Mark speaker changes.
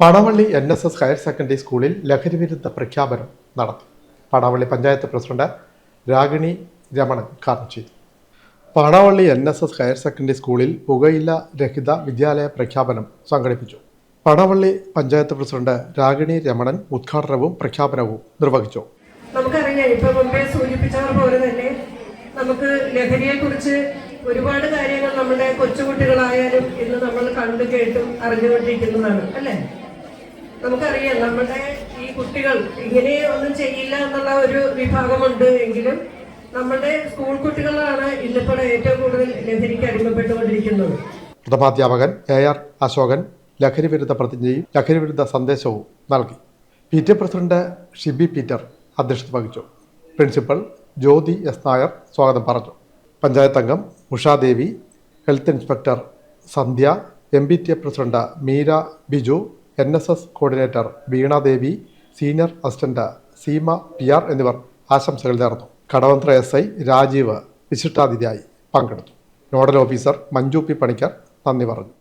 Speaker 1: Padavalli N S S higher secondary സ്കൂളിൽ ലഹരിവിരുദ്ധ പ്രഖ്യാപനം നടത്തി. പടവള്ളി പഞ്ചായത്ത് പ്രസിഡന്റ് രാഗിണി രമണൻ ഉദ്ഘാടനം ചെയ്തു. Padavalli N S S higher secondary സ്കൂളിൽ പുകയില രഹിത വിദ്യാലയ പ്രഖ്യാപനം സംഘടിപ്പിച്ചു. പടവള്ളി പഞ്ചായത്ത് പ്രസിഡന്റ് രാഗിണി രമണൻ ഉദ്ഘാടനവും പ്രഖ്യാപനവും നിർവഹിച്ചു.
Speaker 2: നമുക്കറിയാം ഇപ്പൊ മുമ്പേ സൂചിപ്പിച്ചവർ തന്നെ നമുക്ക് ലഹരിയെ കുറിച്ച് ഒരുപാട് കാര്യങ്ങൾ നമ്മുടെ കൊച്ചുകുട്ടികളായാലും ഇന്ന് നമ്മൾ കണ്ടു കേട്ടും അറിഞ്ഞുകൊണ്ടിരിക്കുന്നതാണ് അല്ലേ? നമുക്കറിയാം നമ്മുടെ ഈ കുട്ടികൾ ഇങ്ങനെ ഒന്നും ചെയ്യില്ല എന്നുള്ള ഒരു വിഭാഗമുണ്ട് എങ്കിലും നമ്മുടെ സ്കൂൾ കുട്ടികളാണ് ഇന്നിപ്പോൾ ഏറ്റവും കൂടുതൽ ലഹരിക്ക് അടിമപ്പെട്ടുകൊണ്ടിരിക്കുന്നത്.
Speaker 1: പ്രഥമാധ്യാപകൻ എ ആർ അശോകൻ ലഹരിവിരുദ്ധ പ്രതിജ്ഞയും ലഹരിവിരുദ്ധ സന്ദേശവും നൽകി. P T president Shibi Peter അധ്യക്ഷത വഹിച്ചു. പ്രിൻസിപ്പൽ ജ്യോതി എസ് നായർ സ്വാഗതം പറഞ്ഞു. പഞ്ചായത്ത് അംഗം Ushadevi health inspector Sandhya M B T A president Meera Biju N S S coordinator Veenadevi senior assistant Seema P R എന്നിവർ ആശംസകൾ നേർന്നു. കടവന്ത്ര എസ് ഐ രാജീവ് വിശിഷ്ടാതിഥിയായി പങ്കെടുത്തു. Nodal officer Manju P Panicker നന്ദി പറഞ്ഞു.